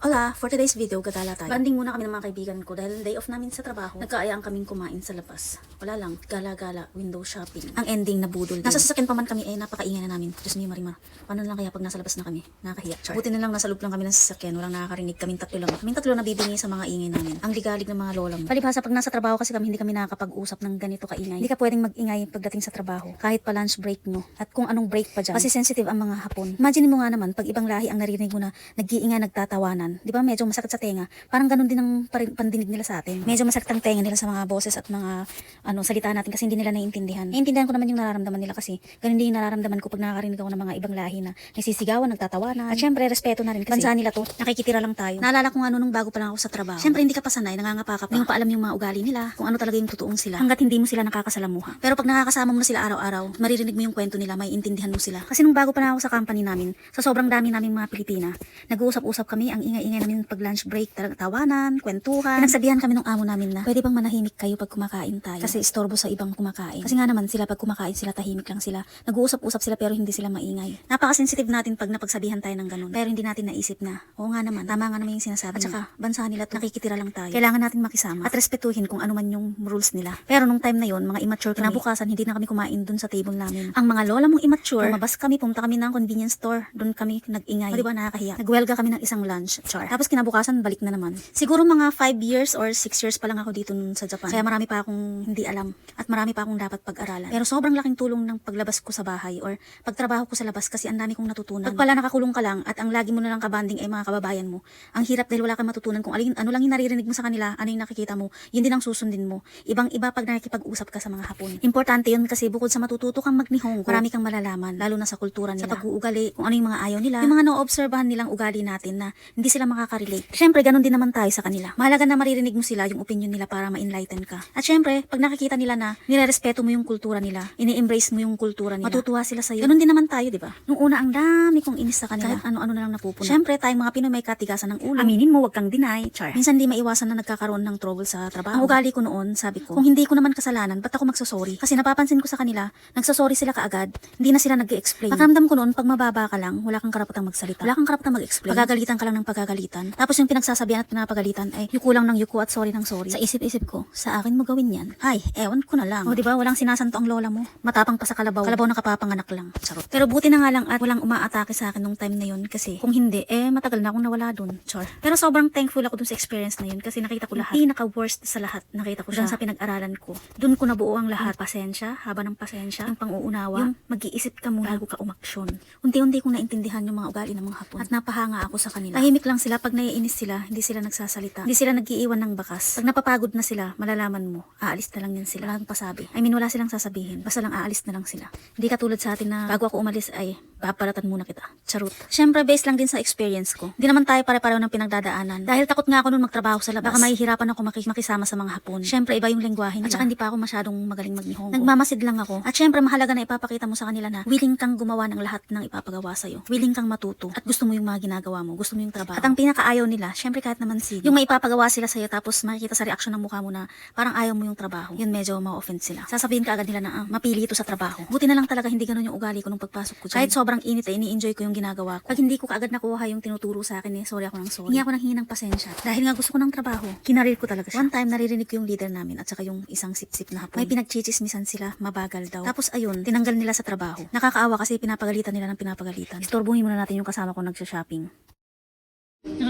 Hola! For today's video, gagala tayo. Banding muna kami ng mga kaibigan ko dahil day off namin sa trabaho. Nagkaayaan kaming kumain sa labas. Wala lang, gala-gala, window shopping. Ang ending na budol din. Nasa sasakyan pa man kami eh, napakaingay na namin. Diyos mio, Marimar. Paano lang kaya pag nasa labas na kami? Nakakahiya. Char. Buti na lang nasa loob lang kami ng sasakyan. Walang nakakarinig. Kaming tatlo lang. Kaming tatlo na bibingi sa mga ingay namin. Ang ligalig ng mga lola mo. Palibhasa pag nasa trabaho kasi kami, hindi kami nakakapag-usap ng ganito kaingay. Hindi ka pwedeng mag-ingay pagdating sa trabaho. Kahit pa lunch break mo. At kung anong break pa dyan. Kasi sensitive ang mga hapon. Imagine mo nga naman, pag ibang lahi ang narinig mo na nag-iingay, nagtatawanan. Di ba medyo masakit sa tenga. Parang ganun din ang pandinig nila sa atin. Medyo masakit ang tenga nila sa mga boses at mga ano salita natin kasi hindi nila naiintindihan. Naiintindihan ko naman yung nararamdaman nila kasi ganun din yung nararamdaman ko pag nakakarinig ako ng mga ibang lahi na nagsisigawan, nagtatawanan. At syempre, respeto na rin kasi bansa nila to. Nakikitira lang tayo. Naalala ko nga ano nung bago pa lang ako sa trabaho. Syempre, hindi ka pa sanay, nangangapa ka pa. Hindi pa alam yung mga ugali nila, kung ano talaga yung totoong sila. Hanggat hindi mo sila nakakasalamuha. Pero pag nakakasama mo na sila araw-araw, maririnig mo yung kwento nila, may intindihan mo sila. Kasi nung bago pa lang ako sa company namin, sa sobrang dami naming mga Pilipina, nag-uusap-usap kami, ang ingay-ingay namin pag lunch break, talagang tawanan, kwentuhan. Pinagsabihan kami ng amo namin na, pwede bang manahimik kayo pag kumakain tayo? Kasi istorbo sa ibang kumakain. Kasi nga naman sila pag kumakain sila, tahimik lang sila. Nag-uusap-usap sila pero hindi sila maingay. Napaka-sensitive natin pag napagsabihan tayo ng ganun. Pero hindi natin naisip na, oo nga naman, tama nga naman yung sinasabi At saka, bansa nila at nakikitira lang tayo. Kailangan natin makisama at respetuhin kung ano man yung rules nila. Pero nung time na yon mga immature kami. Kinabukasan, hindi na kami kumain dun sa table namin. Ang mga lola mong immature, lumabas kami, pumunta kami ng convenience store. Dun kami nag-ingay. O, di ba nakakahiya? Nagwelga kami ng isang lunch. Char. Tapos kinabukasan, balik na naman. Siguro mga 5 years or 6 years pa lang ako dito nun sa Japan. Kaya marami pa akong hindi alam at marami pa akong dapat pag-aralan. Pero sobrang laking tulong ng paglabas ko sa bahay or pagtrabaho ko sa labas kasi ang dami kong natutunan. Pag pala nakakulong ka lang at ang lagi mo na lang kabanding ay mga kababayan mo, ang hirap dahil wala kang matutunan kung alin, ano lang yung naririnig mo sa kanila, ano yung nakikita mo, yun din ang susundin mo. Ibang-iba pag nakikipag-usap ka sa mga hapon. Importante yun kasi bukod sa matututo kang magnihong, marami kang malalaman, lalo na sa kultura nila, sa pag-uugali, kung ano yung mga ayaw nila, yung mga no-obserbahan nilang ugali natin na hindi sila makaka-relate. Syempre, ganun din naman tayo sa kanila. Mahalaga na maririnig mo sila yung opinion nila para ma-enlighten ka. At syempre, pag nakikita nila na nirerespeto mo yung kultura nila, ini-embrace mo yung kultura nila, matutuwa sila sa'yo. Ganun din naman tayo, di ba? Nung una, ang dami kong inis sa kanila. Kahit ano-ano na lang napupuna. Syempre, tayong mga Pinoy may katigasan ng ulo. Aminin mo, wag kang deny. Char. Minsan di maiwasan na nagkakaroon ng trouble sa trabaho. Ang ugali ko noon, sabi ko, kung hindi ko naman kasalanan, ba't ako magsasorry? Kasi napapansin ko sa kanila, nagsasorry sila kaagad, hindi na sila nag-explain. Pakiramdam ko noon, pag mababa ka lang, wala kang karapatang magsalita. Wala kang karapatang mag-explain. Pagagalitan ka lang ng pagagalitan. Tapos yung pinagsasabihan at pinapagalitan ay yuko lang ng yuko at sorry ng sorry. Sa isip-isip ko, sa akin mo gawin yan. Ay, ewan ko na lang. O di ba walang sinasanto ang lola mo. Matapang pa sa kalabaw. Kalabaw na kapapanganak lang. Charot. Pero buti na nga lang at walang umaatake sa akin nung time na yun kasi kung hindi, eh matagal na akong nawala dun. Char. Pero sobrang thankful ako dun sa experience na yun kasi nakita ko lahat. Pinaka-worst sa lahat, nakita ko siya sa pinag-aralan ko. Dun ko nabuo ang lahat. Yung pasensya, haba ng pasensya, yung pang-uunawa, yung mag-iisip ka muna bago ka umaksyon. Unti-unti kong naintindihan yung mga ugali ng mga hapon. At napahanga ako sa kanila. Tahimik lang sila pag naiinis sila, hindi sila nagsasalita. Hindi sila nag-iiwan ng bakas. Pag napapagod na sila, malalaman mo, aalis na lang yan sila. Wala kang pasabi. I mean, wala silang sasabihin. Basta lang aalis na lang sila. Hindi katulad sa atin na bago ako umalis ay papalatan muna kita. Charot. Siyempre, based lang din sa experience ko. Hindi naman tayo pare-pareho ng pinagdadaanan. Dahil takot nga ako nung magtrabaho sa labas. Baka mahihirapan ako maki- makisama sa mga hapon. Siyempre, iba yung lengguwahe nila. At saka hindi pa ako masyadong magaling magnihongo. Nagmamasid lang ako. At siyempre, mahalaga na ipapakita mo sa kanila na willing kang gumawa ng lahat ng ipapagawa sa'yo. Willing kang matuto. At gusto mo yung mga ginagawa mo. Gusto mo yung trabaho. At ang pinakaayaw nila, siyempre kahit naman sige, yung maipapagawa sila sa'yo tapos makikita sa reaction ng mukha mo na parang ayaw mo yung trabaho. Yun medyo ma-offend sila. Sasabihin ka agad nila na ah, mapili ito sa trabaho. Buti na lang talaga hindi ganun yung ugali ko nung pagpasok ko dyan. Kahit sobrang init eh, ini-enjoy ko yung ginagawa ko. Pag hindi ko kaagad nakuha yung tinuturo sa akin eh, sorry ako ng sorry. Hindi ako nang hingi ng pasensya. Dahil nga gusto ko ng trabaho, kinarir ko talaga siya. One time, naririnig ko yung leader namin at saka yung isang sip-sip na hapon. May pinagchichismisan sila, mabagal daw. Tapos ayun, tinanggal nila sa trabaho. Nakakaawa kasi pinapagalitan nila ng pinapagalitan. Istorbohin muna natin yung kasama ko nagsha-shopping.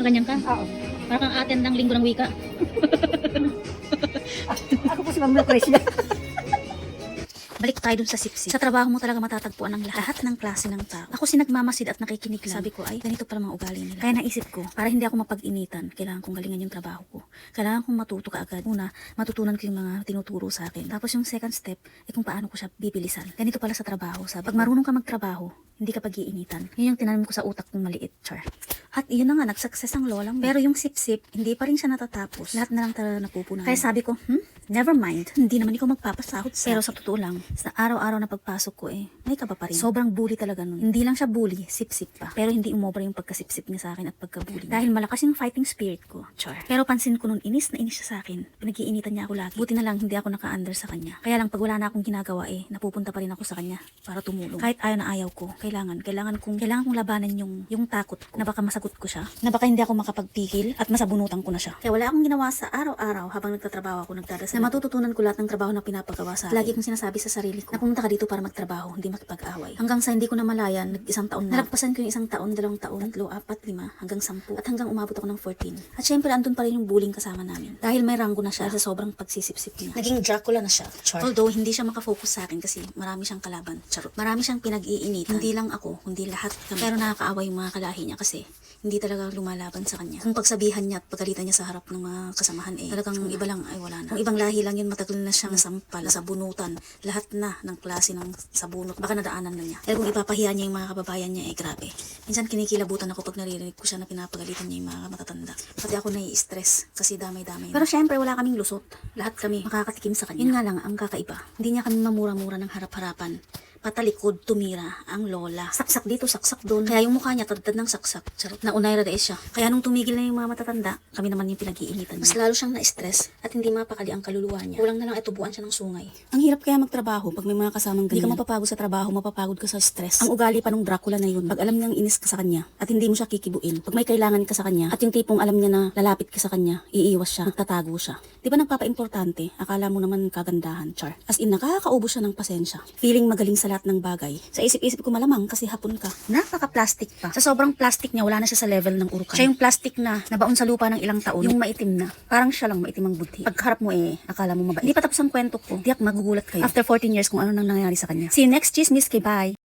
Nakaganyan ka? Oo. Parang kang attend ng linggo ng wika. Ako po si Ma'am Lucrecia. Balik tayo dun sa sipsip. Sa trabaho mo talaga matatagpuan ang lahat ng klase ng tao. Ako si nagmamasid at nakikinig lang. Sabi ko, ay, ganito pala mga ugali nila. Kaya naisip ko, para hindi ako mapag-initan, kailangan kong galingan yung trabaho ko. Kailangan kong matuto kaagad. Una, matutunan ko yung mga tinuturo sa akin. Tapos yung second step, ay kung paano ko siya bibilisan. Ganito pala sa trabaho. Sabi, pag marunong ka magtrabaho, hindi ka pag-iinitan. Yun yung tinanim ko sa utak kong maliit, char. At yun na nga, nag-success ang lola mo. Pero yung sip-sip, hindi pa rin siya natatapos. Lahat na lang talaga napupunan. Kaya sabi ko, hmm, never mind. Hindi naman ikaw magpapasahod sa Pero sa totoo lang, sa araw-araw na pagpasok ko eh, may kaba pa rin. Sobrang bully talaga nun. Hindi lang siya bully, sip-sip pa. Pero hindi umobra yung pagkasip-sip niya sa akin at pagka-bully. niya. Dahil malakas yung fighting spirit ko, char. Pero pansin ko nun, inis na inis siya sa akin. Pinag-iinitan niya ako lagi. Buti na lang hindi ako naka-under sa kanya. Kaya lang pag wala na akong ginagawa eh, napupunta pa rin ako sa kanya para tumulong. Kahit ayaw na ayaw ko, kailangan kailangan. Kong, kailangan kong labanan yung, yung takot ko na baka masagot ko siya. Na baka hindi ako makapagpigil at masabunutan ko na siya. Kaya wala akong ginawa sa araw-araw habang nagtatrabaho ako nagdadasal. Na matututunan ko lahat ng trabaho na pinapagawa sa akin. Lagi kong sinasabi sa sarili ko na pumunta ka dito para magtrabaho, hindi makipag-away. Hanggang sa hindi ko na malayan, nag-isang taon na. Nalagpasan ko yung isang taon, dalawang taon, tatlo, apat, lima, hanggang sampu. At hanggang umabot ako ng 14. At syempre, andun pa rin yung bullying kasama namin. Dahil may ranggo na siya sa sobrang pagsisip-sip niya. Naging Dracula na siya. Char. Although, hindi siya makafocus sa akin kasi marami siyang kalaban. Charot. Marami siyang pinag-iinitan. Hindi lang ako, kundi lahat kami. Pero nakakaawa yung mga kalahi niya kasi hindi talaga lumalaban sa kanya. Kung pagsabihan niya at pagalitan niya sa harap ng mga kasamahan eh, talagang iba lang ay wala na. Kung ibang lahi lang yun, matagal na siyang nasampal, sabunutan, lahat na ng klase ng sabunot, baka nadaanan na niya. Pero kung ipapahiya niya yung mga kababayan niya, eh grabe. Minsan kinikilabutan ako pag naririnig ko siya na pinapagalitan niya yung mga matatanda. Pati ako nai-stress kasi damay-damay. Pero syempre wala kaming lusot. Lahat kami makakatikim sa kanya. Yun nga lang ang kakaiba. Hindi niya kami mamura-mura ng harap-harapan patalikod tumira ang lola. Saksak dito, saksak doon. Kaya yung mukha niya tadtad ng saksak. Charot. Na unay rade siya. Kaya nung tumigil na yung mga matatanda, kami naman yung pinag-iinitan niya. Mas lalo siyang na-stress at hindi mapakali ang kaluluwa niya. Kulang na lang itubuan siya ng sungay. Ang hirap kaya magtrabaho pag may mga kasamang ganyan. Hindi ka mapapagod sa trabaho, mapapagod ka sa stress. Ang ugali pa nung Dracula na yun, pag alam niyang inis ka sa kanya at hindi mo siya kikibuin, pag may kailangan ka sa kanya at yung tipong alam niya na lalapit ka sa kanya, iiwas siya, magtatago siya. Di ba nagpapa-importante? Akala mo naman kagandahan, char. As in, nakakaubos siya ng pasensya. Feeling magaling sa lahat ng bagay. Sa isip-isip ko malamang kasi hapon ka. Napaka-plastic pa. Sa sobrang plastic niya, wala na siya sa level ng urukan. Siya yung plastic na nabaon sa lupa ng ilang taon. Yung maitim na. Parang siya lang maitim ang budhi. Pagharap mo eh, akala mo mabait. Hindi pa tapos ang kwento ko. Tiyak magugulat kayo. After 14 years kung ano nang nangyari sa kanya. See you next chismis kay bye.